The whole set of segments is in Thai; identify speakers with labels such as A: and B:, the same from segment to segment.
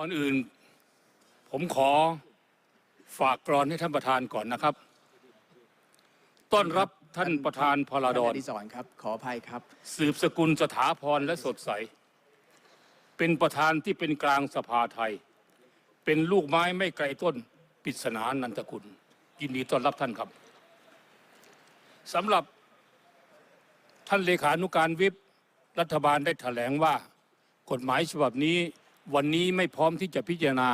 A: ก่อนอื่น ผมขอฝากกรอนให้ท่านประธานก่อนนะครับ ต้อนรับท่านประธานพลาด
B: ท่าน
A: อน
B: อดิศรครับ ขออภัยครับ
A: สืบสกุลสถาพรและสดใส เป็นประธานที่เป็นกลางสภาไทย เป็นลูกไม้ไม่ไกลต้นปริศนานันทกุล ยินดีต้อนรับท่านครับสำหรับท่านเลขานุการวิปรัฐบาลได้แถลงว่ากฎหมายฉบับนี้ วันนี้ไม่พร้อมที่จะพิจารณา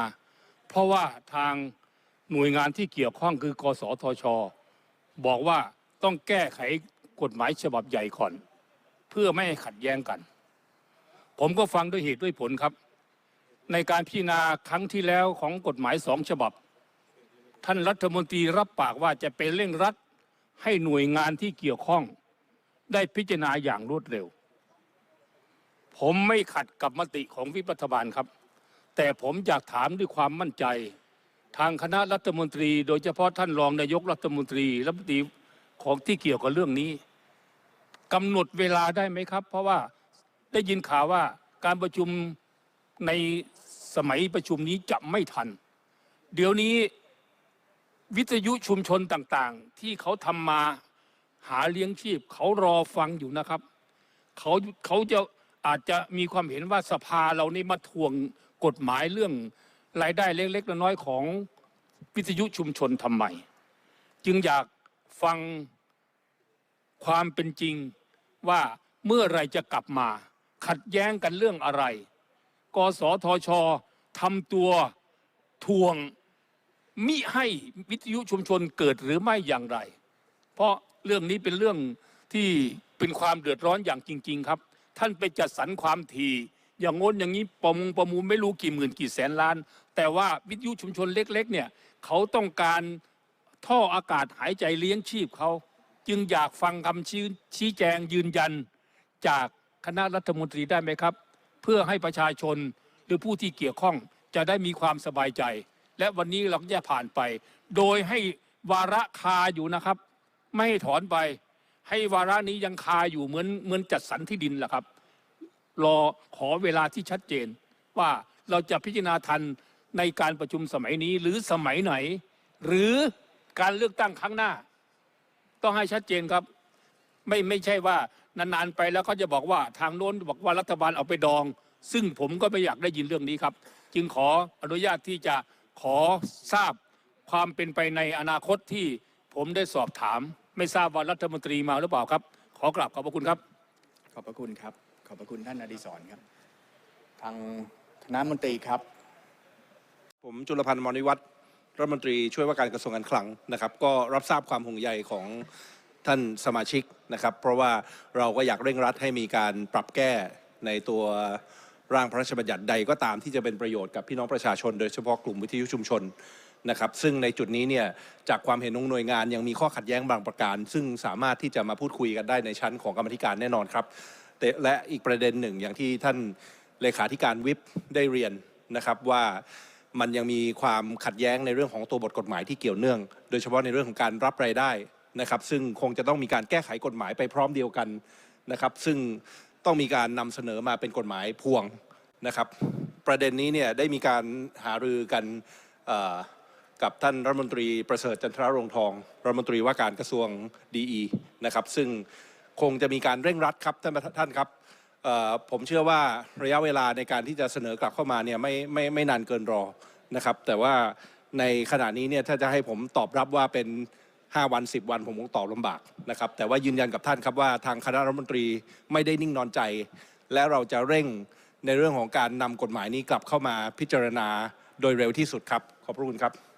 A: เพราะว่าทางหน่วยงานที่เกี่ยวข้องคือกสทช บอกว่าต้องแก้ไขกฎหมายฉบับใหญ่ก่อน เพื่อไม่ให้ขัดแย้งกัน ผมก็ฟังด้วยเหตุด้วยผลครับ ในการพิจารณาครั้งที่แล้วของกฎหมายสองฉบับ ท่านรัฐมนตรีรับปากว่าจะเป็นเร่งรัดให้หน่วยงานที่เกี่ยวข้อง ได้พิจารณาอย่างรวดเร็ว ผมไม่ขัดกับมติของวิปัฐบาลครับ แต่ผมอยากถามด้วยความมั่นใจ ทางคณะรัฐมนตรี โดยเฉพาะท่านรองนายกรัฐมนตรีรัฐมนตรีของที่เกี่ยวกับเรื่องนี้กำหนดเวลาได้ไหมครับ เพราะว่าได้ยินข่าวว่าการประชุมในสมัยประชุมนี้จะไม่ทัน เดี๋ยวนี้วิทยุชุมชนต่างๆ ที่เขาทำมาหาเลี้ยงชีพ เขารอฟังอยู่นะครับ เขาเขาจะ อาจจะมีความเห็นว่าสภาเรานี่มาทวงกฎหมายเรื่องรายได้เล็กๆน้อยๆของวิทยุชุมชนทำไม จึงอยากฟังความเป็นจริงว่าเมื่อไรจะกลับมา ขัดแย้งกันเรื่องอะไรกสทชทำตัวทวงมิให้วิทยุชุมชนเกิดหรือไม่อย่างไร เพราะเรื่องนี้เป็นเรื่องที่เป็นความเดือดร้อนอย่างจริง ๆ ครับ ท่านไปจัดสรรความทีอย่างงน้นอย่างนี้ประมูลประมูลไม่รู้กี่หมื่นกี่แสนล้าน แต่ว่าวิทยุชุมชนเล็กๆเนี่ยเขาต้องการท่ออากาศหายใจเลี้ยงชีพเขา จึงอยากฟังคำชี้ชี้แจงยืนยัน จากคณะรัฐมนตรีได้ไหมครับ เพื่อให้ประชาชนหรือผู้ที่เกี่ยวข้องจะได้มีความสบายใจ และวันนี้เราก็จะผ่านไป โดยให้วาระคาอยู่นะครับ ไม่ให้ถอนไป ให้วาระนี้ยังคาอยู่เหมือนเหมือนจัดสรรที่ดินแหละครับ รอขอเวลาที่ชัดเจน ว่าเราจะพิจารณาทันในการประชุมสมัยนี้หรือสมัยไหน หรือการเลือกตั้งครั้งหน้า ต้องให้ชัดเจนครับ ไม่ไม่ใช่ว่านานๆไปแล้วเขาจะบอกว่าทางโน้นบอกว่ารัฐบาลเอาไปดอง ซึ่งผมก็ไม่อยากได้ยินเรื่องนี้ครับ จึงขออนุญาตที่จะขอทราบความเป็นไปในอนาคตที่ผมได้สอบถาม ไม่ทราบว่ารัฐมนตรีมาหรือเปล่าครับ ขอกราบขอบพระคุณครับ
B: ขอบพระคุณครับ ขอบพระคุณท่านอดิศรครับ ทางคณะมนตรีครับ
C: ผมจุลพันธ์มรณิวัฒน์รัฐมนตรีช่วยว่าการกระทรวงการคลังนะครับ ก็รับทราบความห่วงใยของท่านสมาชิกนะครับ เพราะว่าเราก็อยากเร่งรัดให้มีการปรับแก้ในตัวร่างพระราชบัญญัติใดก็ตามที่จะเป็นประโยชน์กับพี่น้องประชาชน โดยเฉพาะกลุ่มวิทยุชุมชน นะครับซึ่งในจุดนี้เนี่ยจากความเห็นของหน่วยงานยังมีข้อขัดแย้งบางประการ ซึ่งสามารถที่จะมาพูดคุยกันได้ในชั้นของกรรมธิการแน่นอนครับแต่และอีกประเด็นหนึ่งอย่างที่ท่านเลขาธิการวิปได้เรียนนะครับว่ามันยังมีความขัดแย้งในเรื่องของตัวบทกฎหมายที่เกี่ยวเนื่อง โดยเฉพาะในเรื่องของการรับรายได้นะครับ ซึ่งคงจะต้องมีการแก้ไขกฎหมายไปพร้อมเดียวกันนะครับ ซึ่งต้องมีการนำเสนอมาเป็นกฎหมายพวงนะครับ ประเด็นนี้เนี่ยได้มีการหารือกัน กับท่านรัฐมนตรีประเสริฐจันทรรงทองรัฐมนตรีว่าการกระทรวงดีนะครับ ซึ่งคงจะมีการเร่งรัดครับท่านท่านครับผมเชื่อว่าระยะเวลาในการที่จะเสนอกลับเข้ามาเนี่ยไม่ไม่ไม่นานเกินรอนะครับ แต่ว่าในขณะนี้เนี่ยถ้าจะให้ผมตอบรับว่าเป็น 5 วัน 10 วันผมคงตอบลำบากนะครับ แต่ว่ายืนยันกับท่านครับว่าทางคณะรัฐมนตรีไม่ได้นิ่งนอนใจ และเราจะเร่งในเรื่องของการนำกฎหมายนี้กลับเข้ามาพิจารณาโดยเร็วที่สุดครับ ขอบพระคุณครับ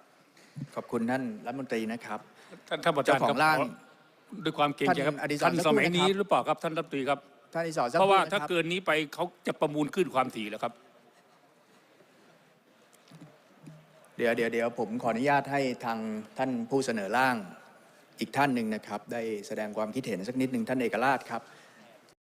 B: ขอบคุณท่านรัฐมนตรีนะครับ
A: ท่านท่านประธาน
B: เจ้าของ
A: คบ
B: ร่าง
A: ขด้วยความเกรงใจครับ
B: ท่านอดิศร
A: ท่าน
B: สัก
A: ส
B: ครู่
A: มัยนี้
B: นะครับ
A: หรือเปล่าครับท่านรัฐมนตรีครับ
B: ท่านอดิศรสัก
A: เพราะว่า
B: ค
A: ถ้า
B: คบ
A: เกินนี้ไปเขาจะประมูลขึ้นความถี่แล้วครับ
B: เดี๋ยวเดี๋ยวเดี๋ยวผมขออนุญาตให้ทางท่านผู้เสนอร่างอีกท่านหนึ่งนะครับ ได้แสดงความคิดเห็นสักนิดหนึ่งท่านเอกราชครับ